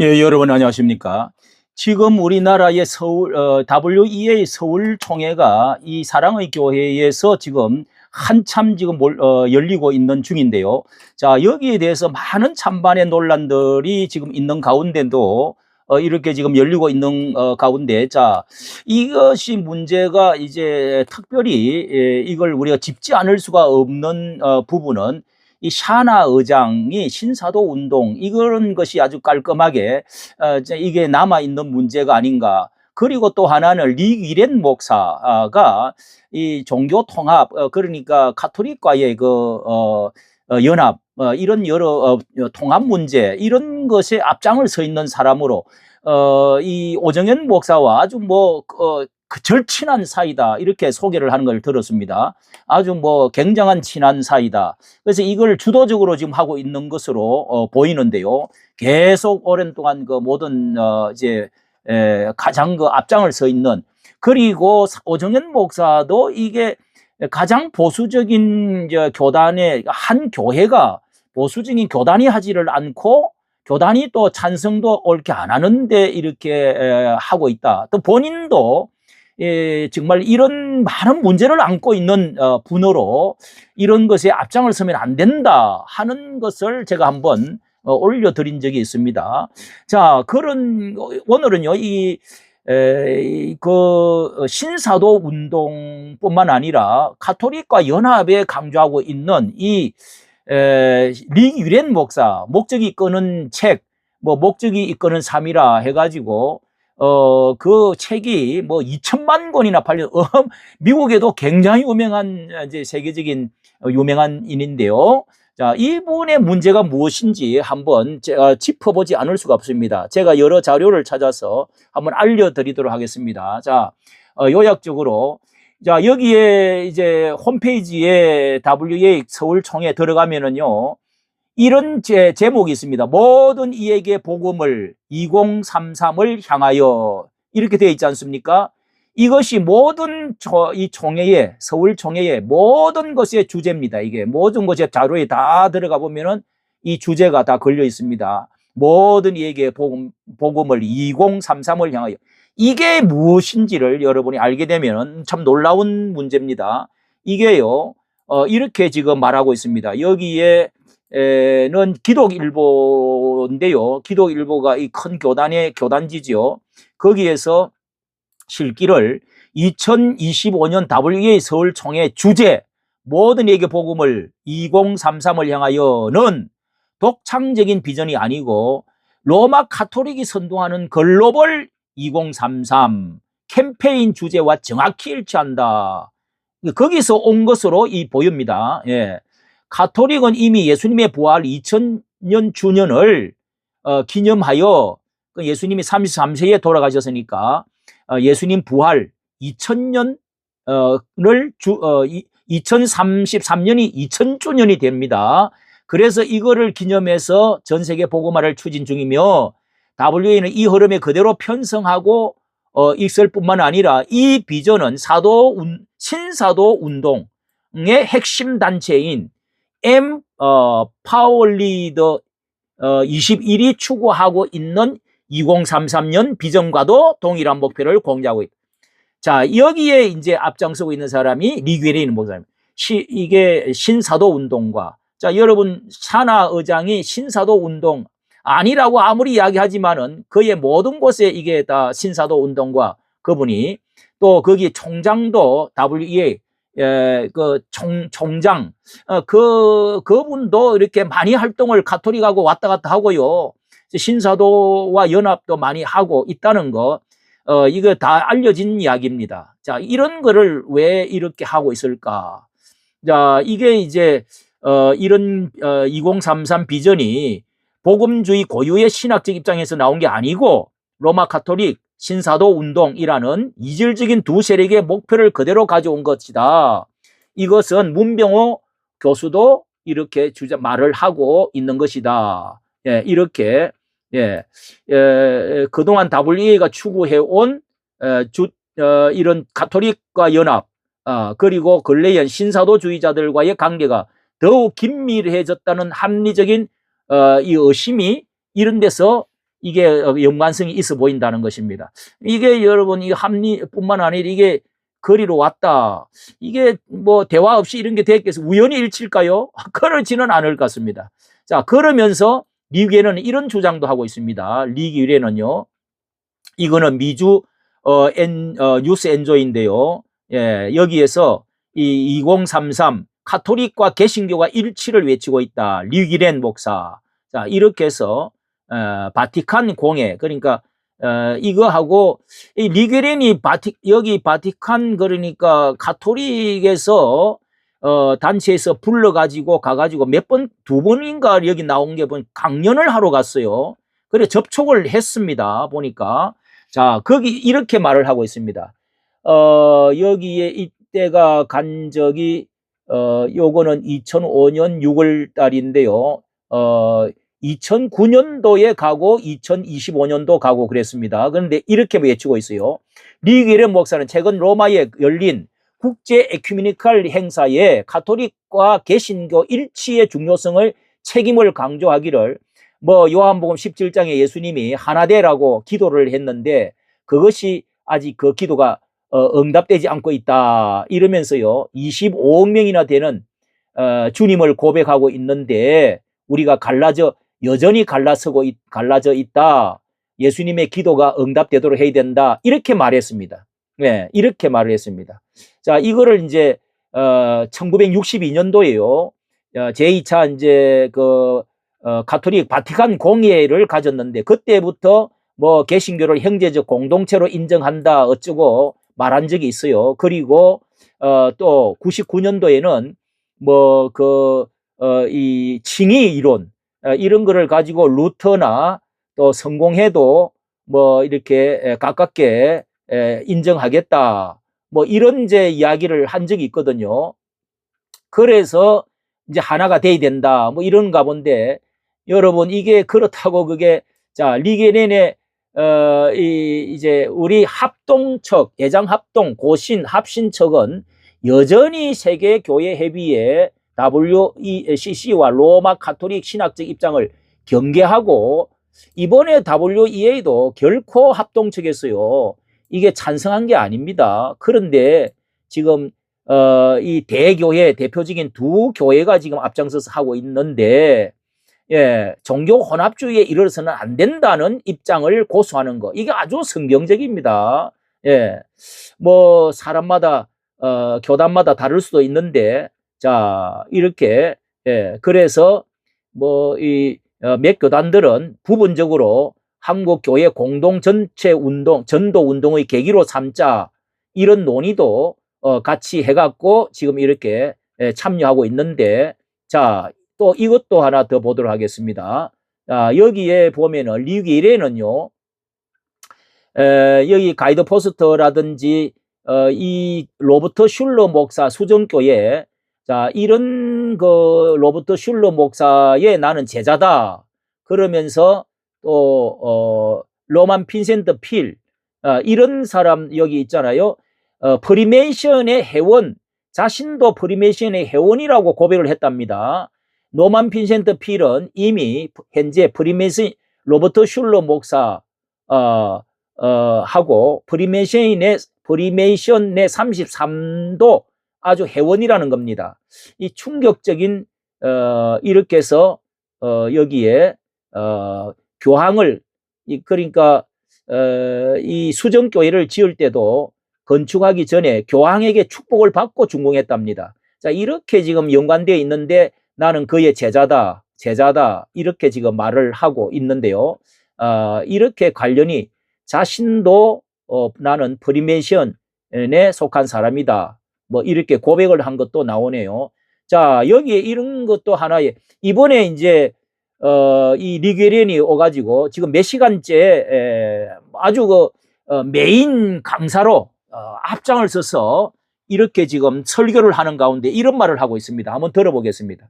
예, 여러분 안녕하십니까? 지금 우리나라의 서울 어, WEA 서울 총회가 이 사랑의 교회에서 지금 한참 지금 몰- 어, 열리고 있는 중인데요. 자, 여기에 대해서 많은 찬반의 논란들이 지금 있는 가운데도 어, 이렇게 지금 열리고 있는 어, 가운데 자, 이것이 문제가 이제 특별히 예, 이걸 우리가 짚지 않을 수가 없는 어, 부분은 이 샤나 의장이 신사도 운동 이런 것이 아주 깔끔하게 어, 이게 남아 있는 문제가 아닌가. 그리고 또 하나는 리기렌 목사가 이 종교 통합 어, 그러니까 카톨릭과의 그 어, 어, 연합 어, 이런 여러 어, 통합 문제 이런 것에 앞장을 서 있는 사람으로 어, 이 오정현 목사와 아주 뭐 어, 그 절친한 사이다 이렇게 소개를 하는 걸 들었습니다. 아주 뭐 굉장한 친한 사이다. 그래서 이걸 주도적으로 지금 하고 있는 것으로 어, 보이는데요. 계속 오랜 동안 그 모든 어, 이제 에, 가장 그 앞장을 서 있는 그리고 사- 오정현 목사도 이게 가장 보수적인 이제 교단의 한 교회가 보수적인 교단이 하지를 않고 교단이 또 찬성도 옳게 안 하는데 이렇게 에, 하고 있다. 또 본인도 예, 정말 이런 많은 문제를 안고 있는 어, 분으로 이런 것에 앞장을 서면 안 된다 하는 것을 제가 한번 어, 올려드린 적이 있습니다. 자, 그런 오늘은요 이 에, 이, 그 신사도 운동뿐만 아니라 카톨릭과 연합에 강조하고 있는 이 에, 리유렌 목사 목적이 이끄는 책, 뭐 목적이 이끄는 삶이라 해가지고 어, 그 책이 뭐 2천만 권이나 팔려, 어, 미국에도 굉장히 유명한, 이제 세계적인 어, 유명한 인인데요. 자, 이분의 문제가 무엇인지 한번 제가 짚어보지 않을 수가 없습니다. 제가 여러 자료를 찾아서 한번 알려드리도록 하겠습니다. 자, 어, 요약적으로. 자, 여기에 이제 홈페이지에 WA 서울총회 들어가면은요, 이런 제, 제목이 있습니다. 모든 이에게 복음을 2033을 향하여 이렇게 되어 있지 않습니까? 이것이 모든 저, 이 총회의 서울 총회의 모든 것의 주제입니다. 이게 모든 것의 자료에 다 들어가 보면은 이 주제가 다 걸려 있습니다. 모든 이에게 복음, 복음을 2033을 향하여 이게 무엇인지를 여러분이 알게 되면 참 놀라운 문제입니다. 이게요, 어, 이렇게 지금 말하고 있습니다. 여기에 에는 기독일보인데요. 기독일보가 이 큰 교단의 교단지지요. 거기에서 실기를 2025년 WA 서울 총회 주제 모든 에게 복음을 2033을 향하여는 독창적인 비전이 아니고 로마 카톨릭이 선동하는 글로벌 2033 캠페인 주제와 정확히 일치한다. 거기서 온 것으로 이 보입니다. 예. 카톨릭은 이미 예수님의 부활 2000년 주년을 어, 기념하여 그 예수님이 33세에 돌아가셨으니까 어, 예수님 부활 2000년을 주, 어, 2033년이 2000주년이 됩니다. 그래서 이거를 기념해서 전 세계 복음화를 추진 중이며 WA는 이 흐름에 그대로 편성하고 어, 있을 뿐만 아니라 이 비전은 사도 운, 신사도 운동의 핵심 단체인 M 어, 파월리더 어, 21이 추구하고 있는 2033년 비전과도 동일한 목표를 공유하고 있다. 자, 여기에 이제 앞장서고 있는 사람이 리귀레인 목사입니다. 시, 이게 신사도 운동과 자, 여러분 사나 의장이 신사도 운동 아니라고 아무리 이야기하지만은 그의 모든 곳에 이게 다 신사도 운동과 그분이 또 거기 총장도 WEA 예, 그 총, 총장, 어, 그, 그분도 이렇게 많이 활동을 가톨릭하고 왔다 갔다 하고요. 신사도와 연합도 많이 하고 있다는 거, 어, 이거 다 알려진 이야기입니다. 자, 이런 거를 왜 이렇게 하고 있을까? 자, 이게 이제, 어, 이런, 어, 2033 비전이 복음주의 고유의 신학적 입장에서 나온 게 아니고, 로마 카톨릭, 신사도 운동이라는 이질적인 두 세력의 목표를 그대로 가져온 것이다. 이것은 문병호 교수도 이렇게 주자 말을 하고 있는 것이다. 예, 이렇게 예, 예, 그동안 WEA가 추구해온 어, 주, 어, 이런 가톨릭과 연합 어, 그리고 근래엔 신사도주의자들과의 관계가 더욱 긴밀해졌다는 합리적인 어, 이 의심이 이런 데서 이게 어, 연관성이 있어 보인다는 것입니다. 이게 여러분 이 합리뿐만 아니라 이게 거리로 왔다. 이게 뭐 대화 없이 이런 게 됐겠어. 우연히 일치일까요? 그렇지는 않을 것 같습니다. 자, 그러면서 리그에는 이런 주장도 하고 있습니다. 리그에는요. 이거는 미주 어, 엔, 어, 뉴스 엔조인데요. 예, 여기에서 이 2033 카톨릭과 개신교가 일치를 외치고 있다. 리기렌 목사. 자, 이렇게 해서 어, 바티칸 공회 그러니까 어, 이거하고 이 리게렌이 바티 여기 바티칸 그러니까 카톨릭에서 어, 단체에서 불러가지고 가가지고 몇 번 두 번인가 여기 나온 게 보니 강연을 하러 갔어요. 그래 접촉을 했습니다. 보니까 자 거기 이렇게 말을 하고 있습니다. 어, 여기에 이때가 간 적이 어, 요거는 2005년 6월 달인데요. 어, 2009년도에 가고 2025년도 가고 그랬습니다. 그런데 이렇게 외치고 있어요. 리그레 목사는 최근 로마에 열린 국제 에큐미니컬 행사에 카톨릭과 개신교 일치의 중요성을 책임을 강조하기를 뭐 요한복음 17장에 예수님이 하나 되라고 기도를 했는데 그것이 아직 그 기도가 어, 응답되지 않고 있다 이러면서요 25억 명이나 되는 어, 주님을 고백하고 있는데 우리가 갈라져 여전히 갈라서고 있- 갈라져 있다. 예수님의 기도가 응답되도록 해야 된다. 이렇게 말했습니다. 네, 이렇게 말을 했습니다. 자, 이거를 이제 어 1962년도에요. 어, 제2차 이제 그 어, 가톨릭 바티칸 공예를 가졌는데 그때부터 뭐 개신교를 형제적 공동체로 인정한다 어쩌고 말한 적이 있어요. 그리고 어, 또 99년도에는 뭐 그 어, 이 칭의 이론 어, 이런 거를 가지고 루터나 또 성공해도 뭐 이렇게 에, 가깝게 에, 인정하겠다. 뭐 이런 이제 이야기를 한 적이 있거든요. 그래서 이제 하나가 돼야 된다. 뭐 이런가 본데 여러분 이게 그렇다고 그게 자 리게넨의 어, 이, 이제 우리 합동척, 예장 합동, 고신, 합신척은 여전히 세계 교회 협의회 WECC와 로마 카톨릭 신학적 입장을 경계하고 이번에 WEA도 결코 합동 측에서요 이게 찬성한 게 아닙니다. 그런데 지금 어, 이 대교회 대표적인 두 교회가 지금 앞장서서 하고 있는데 예, 종교 혼합주의에 이르러서는 안 된다는 입장을 고수하는 거 이게 아주 성경적입니다. 예, 뭐 사람마다 어, 교단마다 다를 수도 있는데 자, 이렇게, 예, 그래서, 뭐, 이, 어, 몇 교단들은 부분적으로 한국 교회 공동 전체 운동, 전도 운동의 계기로 삼자, 이런 논의도, 어, 같이 해갖고 지금 이렇게 예, 참여하고 있는데, 자, 또 이것도 하나 더 보도록 하겠습니다. 자, 여기에 보면은, 리기 1에는요, 에, 여기 가이드 포스터라든지, 어, 이 로버트 슐러 목사 수정교회, 자, 이런 그 로버트 슐러 목사의 나는 제자다. 그러면서 또, 어, 로만 핀센트 필, 어, 이런 사람 여기 있잖아요. 어, 프리메이션의 회원, 자신도 프리메이션의 회원이라고 고백을 했답니다. 노만 핀센트 필은 이미 현재 프리메이션, 로버트 슐러 목사, 어, 어, 하고 프리메이션의, 프리메이션의 33도 아주 회원이라는 겁니다. 이 충격적인 어, 이렇게 해서 어, 여기에 어, 교황을 이, 그러니까 어, 이 수정교회를 지을 때도 건축하기 전에 교황에게 축복을 받고 준공했답니다. 자 이렇게 지금 연관되어 있는데 나는 그의 제자다, 제자다 이렇게 지금 말을 하고 있는데요. 어, 이렇게 관련이 자신도 어, 나는 프리메이션에 속한 사람이다. 뭐 이렇게 고백을 한 것도 나오네요. 자, 여기에 이런 것도 하나의 이번에 이제 어, 이 리게리언이 오가지고 지금 몇 시간째 에, 아주 그 어, 메인 강사로 어, 앞장을 서서 이렇게 지금 설교를 하는 가운데 이런 말을 하고 있습니다. 한번 들어보겠습니다.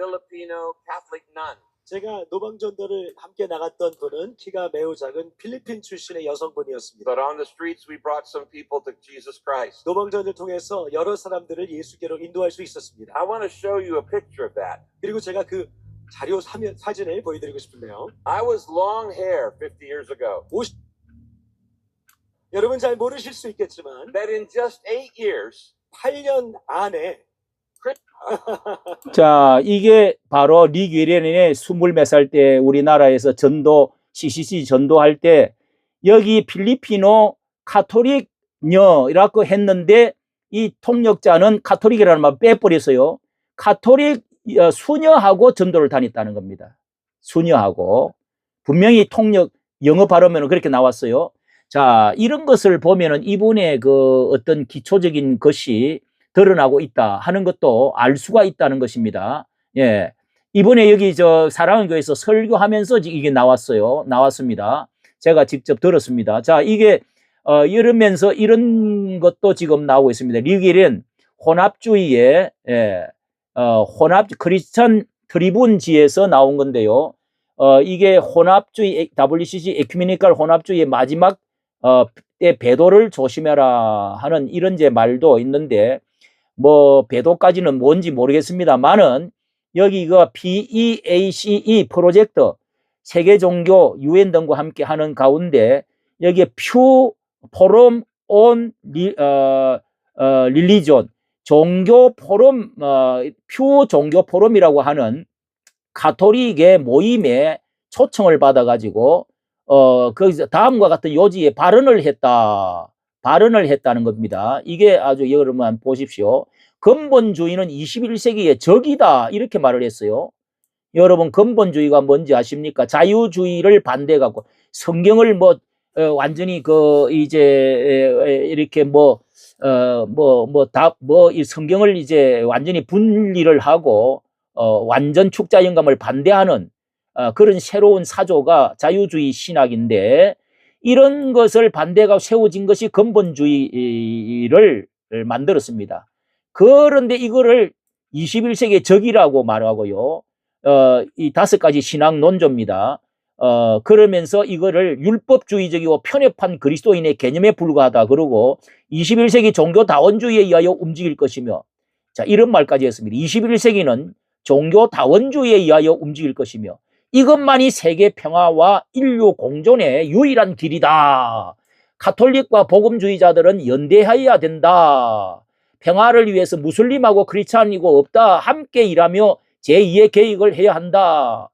Filipino Catholic nun. 제가 노방전도를 함께 나갔던 분은 키가 매우 작은 필리핀 출신의 여성분이었습니다. But on the streets, we brought some people to Jesus Christ. 노방전을 통해서 여러 사람들을 예수께로 인도할 수 있었습니다. I want to show you a picture of that. 그리고 제가 그 자료 사면, 사진을 보여드리고 싶은데요. I was long hair 50 years ago. 여러분 잘 모르실 수 있겠지만 That in just eight years, 8년 안에 자, 이게 바로 리귀레닌의 스물 몇 살 때 우리나라에서 전도, CCC 전도할 때 여기 필리피노 카톨릭녀라고 했는데 이 통역자는 카톨릭이라는 말 빼버렸어요. 카톨릭 어, 수녀하고 전도를 다녔다는 겁니다. 수녀하고. 분명히 통역, 영어 발음에는 그렇게 나왔어요. 자, 이런 것을 보면은 이분의 그 어떤 기초적인 것이 드러나고 있다 하는 것도 알 수가 있다는 것입니다. 예. 이번에 여기 저 사랑의 교회에서 설교하면서 이게 나왔어요. 나왔습니다. 제가 직접 들었습니다. 자, 이게 어 이러면서 이런 것도 지금 나오고 있습니다. 리길은 혼합주의의 예. 어 혼합 크리스천 트리분지에서 나온 건데요. 어 이게 혼합주의 WCC 에큐메니컬 혼합주의의 마지막 어 때 배도를 조심해라 하는 이런 제 말도 있는데 뭐 배도까지는 뭔지 모르겠습니다만은 여기 그 PEACE 프로젝트 세계 종교 유엔 등과 함께 하는 가운데 여기에 퓨 포럼 온 리, 어, 어, 릴리존 종교 포럼 어, 퓨 종교 포럼이라고 하는 가톨릭의 모임에 초청을 받아 가지고 어 거기서 다음과 같은 요지에 발언을 했다. 발언을 했다는 겁니다. 이게 아주 여러분 보십시오. 근본주의는 21세기의 적이다. 이렇게 말을 했어요. 여러분, 근본주의가 뭔지 아십니까? 자유주의를 반대해갖고 성경을 뭐, 어, 완전히 그, 이제, 이렇게 뭐, 어, 뭐, 뭐, 다, 뭐, 이 성경을 이제 완전히 분리를 하고, 어, 완전 축자 영감을 반대하는 어, 그런 새로운 사조가 자유주의 신학인데, 이런 것을 반대가 세워진 것이 근본주의를 만들었습니다. 그런데 이거를 21세기의 적이라고 말하고요. 어, 이 다섯 가지 신학 논조입니다. 어, 그러면서 이거를 율법주의적이고 편협한 그리스도인의 개념에 불과하다. 그러고 21세기 종교다원주의에 의하여 움직일 것이며, 자, 이런 말까지 했습니다. 21세기는 종교다원주의에 의하여 움직일 것이며, 이것만이 세계 평화와 인류 공존의 유일한 길이다. 카톨릭과 복음주의자들은 연대해야 된다. 평화를 위해서 무슬림하고 크리스찬이고 없다. 함께 일하며 제2의 계획을 해야 한다.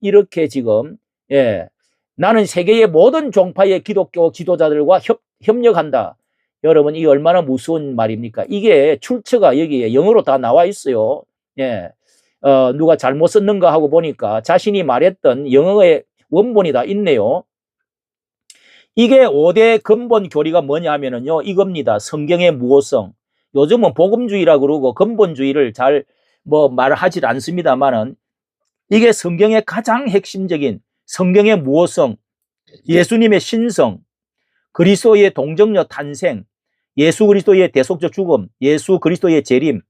이렇게 지금 예. 나는 세계의 모든 종파의 기독교 지도자들과 협, 협력한다. 여러분 이 얼마나 무서운 말입니까? 이게 출처가 여기에 영어로 다 나와 있어요. 예. 어, 누가 잘못 썼는가 하고 보니까 자신이 말했던 영어의 원본이 다 있네요. 이게 5대 근본 교리가 뭐냐 하면은요, 이겁니다. 성경의 무호성. 요즘은 복음주의라 그러고 근본주의를 잘 뭐 말하지 않습니다만은 이게 성경의 가장 핵심적인 성경의 무호성, 예수님의 신성, 그리스도의 동정녀 탄생, 예수 그리스도의 대속적 죽음, 예수 그리스도의 재림,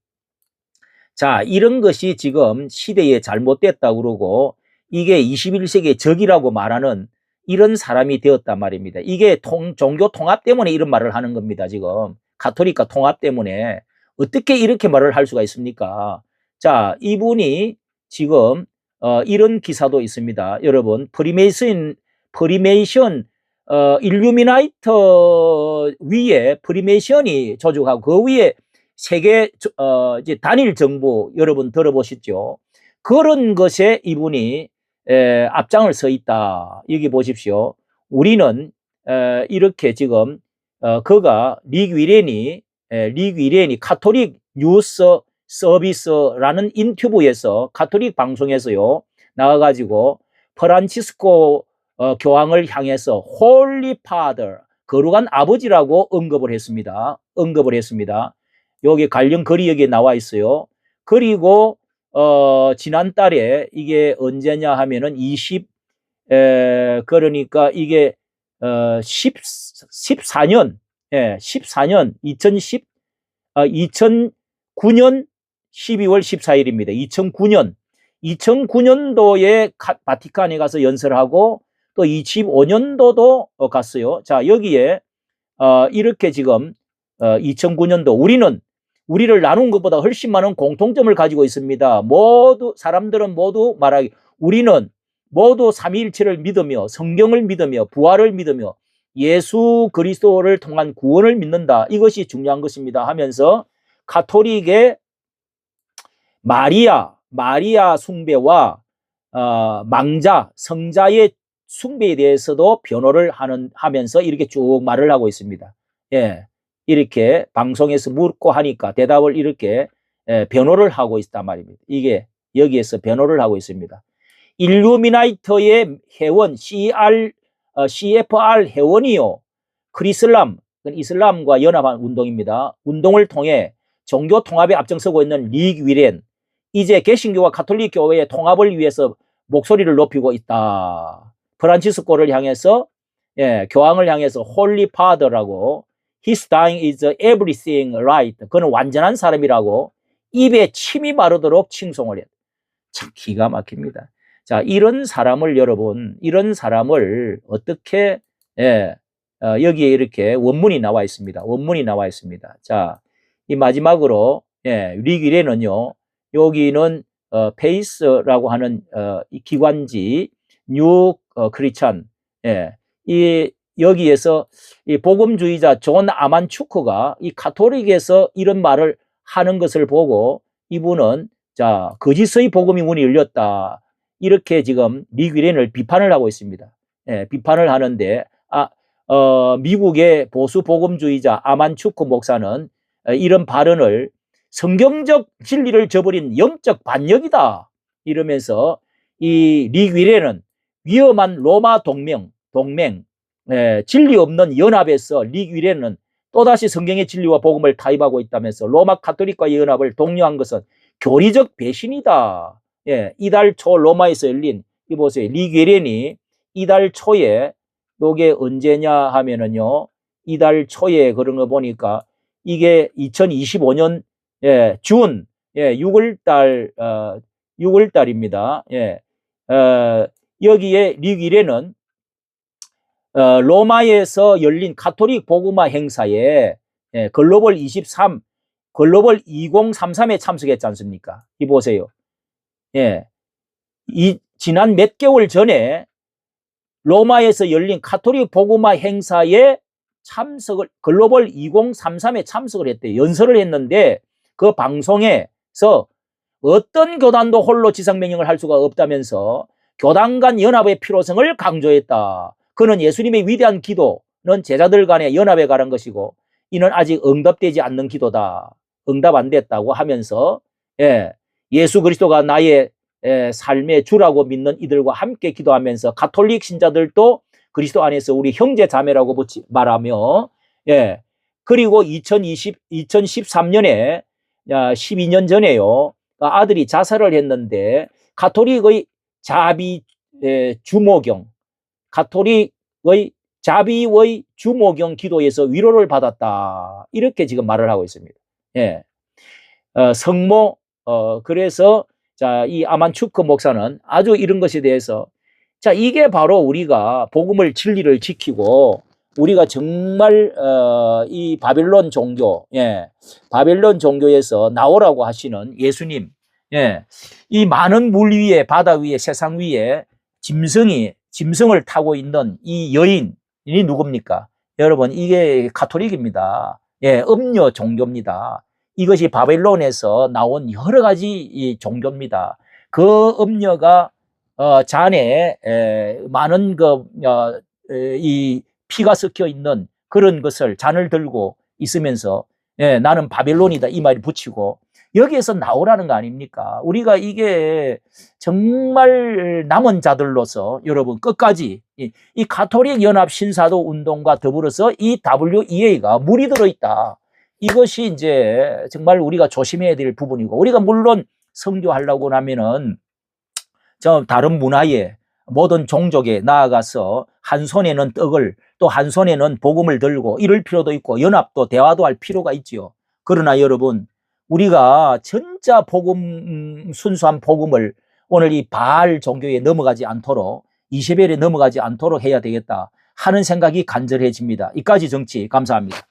자, 이런 것이 지금 시대에 잘못됐다 그러고 이게 21세기의 적이라고 말하는 이런 사람이 되었단 말입니다. 이게 통, 종교 통합 때문에 이런 말을 하는 겁니다. 지금 가톨릭과 통합 때문에 어떻게 이렇게 말을 할 수가 있습니까? 자, 이분이 지금 어, 이런 기사도 있습니다. 여러분, 프리메이슨, 프리메이션, 어, 일루미나이터 위에 프리메이션이 조직하고 그 위에 세계 어 이제 단일 정부 여러분 들어보셨죠? 그런 것에 이분이 에, 앞장을 서 있다. 여기 보십시오. 우리는 에, 이렇게 지금 어, 그가 리귀렌이 에, 리귀렌이 카톨릭 뉴스 서비스라는 인터뷰에서 카톨릭 방송에서요 나와가지고 프란치스코 어, 교황을 향해서 홀리 파더 거룩한 아버지라고 언급을 했습니다. 언급을 했습니다. 여기 관련 여기 나와 있어요. 그리고 어 지난달에 이게 언제냐 하면은 20 에, 그러니까 이게 어 10, 14년 예, 14년 2010 어, 2009년 12월 14일입니다. 2009년 2009년도에 바티칸에 가서 연설하고 또 25년도도 어, 갔어요. 자, 여기에 어, 이렇게 지금 어, 2009년도 우리는 우리를 나눈 것보다 훨씬 많은 공통점을 가지고 있습니다. 모두 사람들은 모두 말하기 우리는 모두 삼위일체를 믿으며 성경을 믿으며 부활을 믿으며 예수 그리스도를 통한 구원을 믿는다. 이것이 중요한 것입니다. 하면서 카톨릭의 마리아 마리아 숭배와 어, 망자 성자의 숭배에 대해서도 변호를 하는 하면서 이렇게 쭉 말을 하고 있습니다. 예. 이렇게 방송에서 묻고 하니까 대답을 이렇게 예, 변호를 하고 있단 말입니다. 이게 여기에서 변호를 하고 있습니다. 일루미나이터의 회원 CR, 어, CFR 회원이요. 크리슬람, 이슬람과 연합한 운동입니다. 운동을 통해 종교 통합에 앞장서고 있는 리 위렌, 이제 개신교와 가톨릭 교회의 통합을 위해서 목소리를 높이고 있다. 프란치스코를 향해서 예, 교황을 향해서 홀리 파더라고 His dying is everything right. 그는 완전한 사람이라고 입에 침이 마르도록 칭송을 했다. 참 기가 막힙니다. 자, 이런 사람을 여러분, 이런 사람을 어떻게 예, 어, 여기에 이렇게 원문이 나와 있습니다. 원문이 나와 있습니다. 자, 이 마지막으로 예, 리기레는요. 여기는 어, 페이스라고 하는 어, 이 기관지 뉴 어, 크리찬 예, 이 여기에서 이 복음주의자 존 아만추크가 이 카톨릭에서 이런 말을 하는 것을 보고 이분은 자 거짓의 복음이 문이 열렸다 이렇게 지금 리귀렌을 비판을 하고 있습니다. 예, 비판을 하는데 아, 어, 미국의 보수 복음주의자 아만추크 목사는 어, 이런 발언을 성경적 진리를 저버린 영적 반역이다 이러면서 이 리귀렌은 위험한 로마 동맹 동맹 예, 진리 없는 연합에서 리귀렌은 또다시 성경의 진리와 복음을 타입하고 있다면서 로마 카톨릭과의 연합을 독려한 것은 교리적 배신이다. 예, 이달 초 로마에서 열린 이 보세요. 리귀렌이 이달 초에 요게 언제냐 하면은요. 이달 초에 그런 거 보니까 이게 2025년 예, 준 예, 6월 달 어, 6월 달입니다. 예. 어, 여기에 리귀렌은 어, 로마에서 열린 카톨릭 복음화 행사에 예, 글로벌 23, 글로벌 2033에 참석했지 않습니까? 이 보세요. 예. 이, 지난 몇 개월 전에 로마에서 열린 카톨릭 복음화 행사에 참석을, 글로벌 2033에 참석을 했대요. 연설을 했는데 그 방송에서 어떤 교단도 홀로 지상 명령을 할 수가 없다면서 교단 간 연합의 필요성을 강조했다. 그는 예수님의 위대한 기도는 제자들 간의 연합에 관한 것이고 이는 아직 응답되지 않는 기도다. 응답 안 됐다고 하면서 예, 예수 그리스도가 나의 예, 삶의 주라고 믿는 이들과 함께 기도하면서 가톨릭 신자들도 그리스도 안에서 우리 형제 자매라고 말하며 예, 그리고 2020, 2013년에 12년 전에요. 아들이 자살을 했는데 가톨릭의 자비 에, 주모경 가톨릭의 자비의 주모경 기도에서 위로를 받았다. 이렇게 지금 말을 하고 있습니다. 예. 어, 성모, 어, 그래서, 자, 이 아만추크 목사는 아주 이런 것에 대해서, 자, 이게 바로 우리가 복음을 진리를 지키고, 우리가 정말, 어, 이 바벨론 종교, 예, 바벨론 종교에서 나오라고 하시는 예수님, 예, 이 많은 물 위에, 바다 위에, 세상 위에 짐승이 짐승을 타고 있는 이 여인이 누굽니까? 여러분, 이게 가톨릭입니다. 예, 음녀 종교입니다. 이것이 바벨론에서 나온 여러 가지 이 종교입니다. 그 음녀가 어, 잔에 에, 많은 그, 어, 피가 섞여 있는 그런 것을 잔을 들고 있으면서 예, 나는 바벨론이다 이 말이 붙이고 여기에서 나오라는 거 아닙니까? 우리가 이게 정말 남은 자들로서 여러분 끝까지 이, 이 가톨릭 연합 신사도 운동과 더불어서 이 WEA가 물이 들어있다. 이것이 이제 정말 우리가 조심해야 될 부분이고 우리가 물론 성교하려고 하면은 저 다른 문화에 모든 종족에 나아가서 한 손에는 떡을 또 한 손에는 복음을 들고 이럴 필요도 있고 연합도 대화도 할 필요가 있지요. 그러나 여러분 우리가 진짜 복음 음, 순수한 복음을 오늘 이 바알 종교에 넘어가지 않도록 이세벨에 넘어가지 않도록 해야 되겠다 하는 생각이 간절해집니다. 이까지 정치 감사합니다.